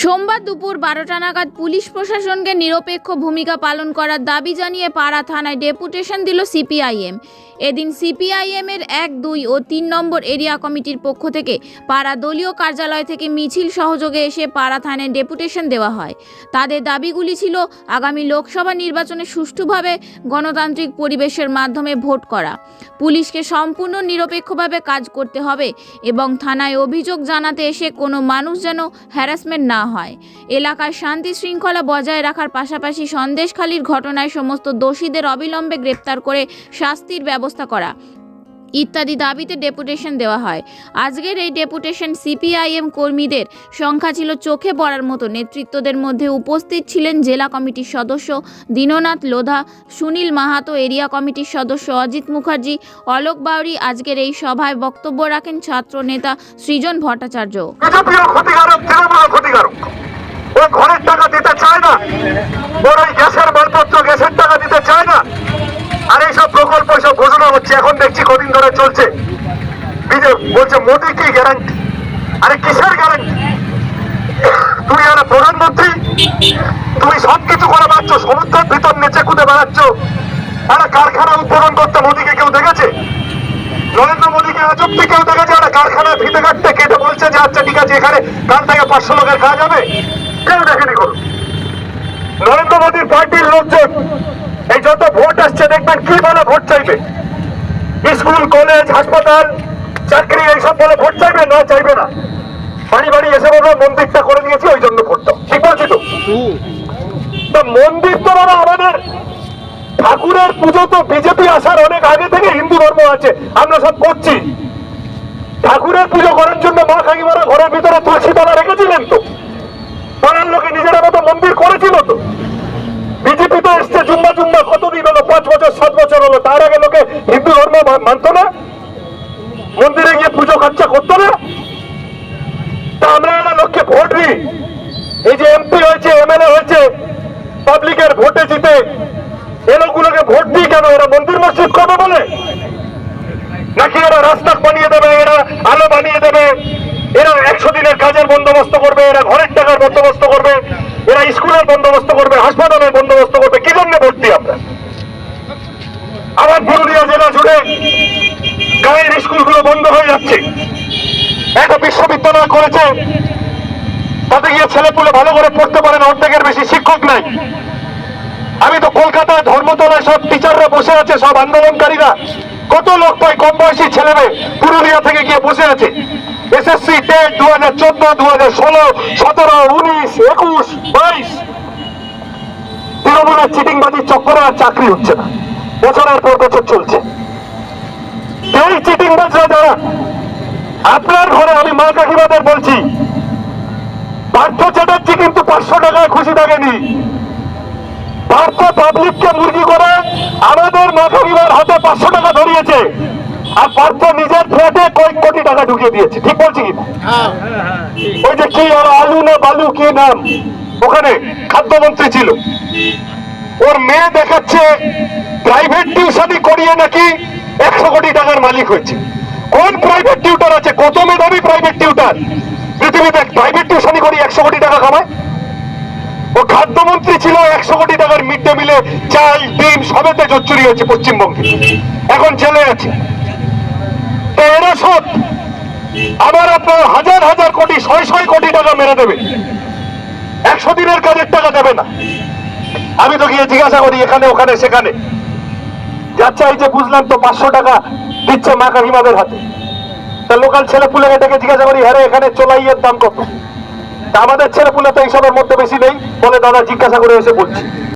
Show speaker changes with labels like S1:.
S1: সোমবার দুপুর বারোটা নাগাদ পুলিশ প্রশাসনকে নিরপেক্ষ ভূমিকা পালন করার দাবি জানিয়ে পাড়া থানায় ডেপুটেশন দিল সিপিআইএম। এদিন সিপিআইএম এর এক, দুই ও তিন নম্বর এরিয়া কমিটির পক্ষ থেকে পাড়া দলীয় কার্যালয় থেকে মিছিল সহযোগে এসে পাড়া থানায় ডেপুটেশন দেওয়া হয়। তাদের দাবিগুলি ছিল আগামী লোকসভা নির্বাচনে সুষ্ঠুভাবে গণতান্ত্রিক পরিবেশের মাধ্যমে ভোট করা। পুলিশকে সম্পূর্ণ নিরপেক্ষভাবে কাজ করতে হবে এবং থানায় অভিযোগ জানাতে এসে কোনো মানুষ যেন হ্যারাসমেন্ট না হয়। এলাকায় শান্তি শৃঙ্খলা বজায় রাখার পাশাপাশি সন্দেশখালির ঘটনায় সমস্ত দোষীদের অবিলম্বে গ্রেপ্তার করে শাস্তির ব্যবস্থা করা। ইত্যাদি দাবিতে ডেপুটেশন দেওয়া হয়। আজকের এই ডেপুটেশন সিপিআইএম কর্মীদের সংখ্যা ছিল চোখে পড়ার মতো। নেতৃত্বদের মধ্যে উপস্থিত ছিলেন জেলা কমিটির সদস্য দীননাথ লোধা, সুনীল মাহাতো, এরিয়া কমিটির সদস্য অজিত মুখার্জি, অলোক বাউরি। আজকের এই সভায় বক্তব্য রাখেন ছাত্র নেতা সৃজন ভট্টাচার্য।
S2: ঘরের টাকা দিতে চায় না। ওই গ্যাসের মালপত্র গ্যাসের ধরে চলছে। বলছে মোদি কি গ্যারান্টি আরে কিসের গ্যারান্টি তুমি আর প্রধানমন্ত্রী, তুমি সব কিছু করে বেড়াচ্ছ সমুদ্রের ভিতর নেচে কুদে বেড়াচ্ছ। একটা কারখানা উদ্বোধন করতে মোদিকে কেউ দেখেছে? নরেন্দ্র মোদীকে আজ অব্দি কেউ দেখেছে? একটা কারখানায় ফিতে কাটতে কেটে বলছে যে আচ্ছা ঠিক আছে, এখানে কাল থেকে পাঁচশো লোকের কাজ হবে। কেউ দেখেনি করুন নরেন্দ্র মোদীর পার্টির লোকজন এই যত ভোট আসছে, দেখবেন কি বলে ভোট চাইবে। স্কুল কলেজ, হাসপাতাল, চাকরি, এইসব বলে ভোট চাইবে? না চাইবে না। বাড়ি বাড়ি এসে বলব মন্দিরটা করে দিয়েছি ওই জন্য ভোট দাও ঠিক বলছি তো? মন্দির তো বাবা আমাদের ঠাকুরের পুজো তো বিজেপি আসার অনেক আগে থেকে হিন্দু ধর্ম আছে, আমরা সব করছি। ঠাকুরের পুজো করার জন্য মা কাকিমারা ঘরের ভিতরে তুলসী তলা রেখেছিলেন তো। পাড়ার লোকে নিজেরা মতো মন্দির করেছিল তো বিজেপি তো এসছে জুম্বা জুম্বা কতদিন হলো পাঁচ বছর সাত বছর হলো তার আগে লোকে হিন্দু ধর্ম মানতো না? মন্দিরে গিয়ে পুজো খরচা করতো না? তা আমরা একটা লোককে ভোট দিই এই যে এমপি হয়েছে, এমএলএ হয়েছে, পাবলিকের ভোটে জিতে, এ লোকগুলোকে ভোট দিই কেন? এরা মন্দির মসজিদ করবে বলে? নাকি এরা রাস্তা বানিয়ে দেবে, এরা আলো বানিয়ে দেবে, এরা একশো দিনের কাজের বন্দোবস্ত করবে, এরা ঘরের টাকার বন্দোবস্ত করবে, এরা স্কুলের বন্দোবস্ত করবে, হাসপাতালের বন্দোবস্ত করবে, কি জন্য ভোট দিই আমরা? আমার পুরুলিয়া জেলা জুড়ে গায়ের স্কুলগুলো বন্ধ হয়ে যাচ্ছে। একটা বিশ্ববিদ্যালয় করেছে। তাতে গিয়ে ছেলেপুলে ভালো করে পড়তে পারে না, অর্ধেকের বেশি শিক্ষক নাই। আমি তো কলকাতায় ধর্মতলায় সব টিচাররা বসে আছে, সব আন্দোলনকারীরা। কত লোক পাই কম বয়সী ছেলে মেয়ে পুরুলিয়া থেকে গিয়ে বসে আছে। এসএসসি টেট দু হাজার চোদ্দ দু হাজার ষোলো, সতেরো, উনিশ, একুশ, বাইশ। তৃণমূলের চিটিংবাজির চক্করে আর চাকরি হচ্ছে না। বছরের পর বছর চলছে। এই চিটিংবাজরা যারা, আপনার ঘরে আমি মা কাকিমাদের বলছি পার্থ চ্যাটার্জি কিন্তু পাঁচশো টাকায় খুশি থাকেনি। পার্থ পাবলিককে মুরগি করে আমাদের মাথাবিবার হাতে পাঁচশো টাকা ধরিয়েছে আর পার্থ নিজের ফ্ল্যাটে কয়েক কোটি টাকা ঢুকিয়ে দিয়েছে। ঠিক বলছি কি? ওই যে কি আলু না বালু কি নাম? ওখানে খাদ্যমন্ত্রী ছিল। ওর মেয়ে দেখাচ্ছে প্রাইভেট টিউশনই করিয়ে নাকি একশো কোটি টাকার মালিক হয়েছে। কোন প্রাইভেট টিউটার আছে? কত মেধাবী প্রাইভেট টিউটার পৃথিবীতে প্রাইভেট টিউশনই করি একশো কোটি টাকা কামায়? ও খাদ্যমন্ত্রী ছিল, একশো কোটি টাকার মিড ডে মিলে চাল, ডিম সবেতে জোচ্চুরি হয়েছে পশ্চিমবঙ্গে। এখন জেলে আছে। এরা সব আবার আপনার হাজার হাজার কোটি, ছয় ছয় কোটি টাকা মেরে দেবে। একশো দিনের কাজের টাকা দেবে না। আমি তো গিয়ে জিজ্ঞাসা করি, এখানে, ওখানে, সেখানে। যাচ্ছে এই যে বুঝলাম তো পাঁচশো টাকা দিচ্ছে মা কাকিমাদের হাতে। তা লোকাল ছেলে পুলেকে ডেকে জিজ্ঞাসা করি হ্যাঁ এখানে চোলাইয়ের দাম কত? তা আমাদের ছেলে পুলে তো এইসবের মধ্যে বেশি নেই বলে দাদা জিজ্ঞাসা করে এসে বলছি।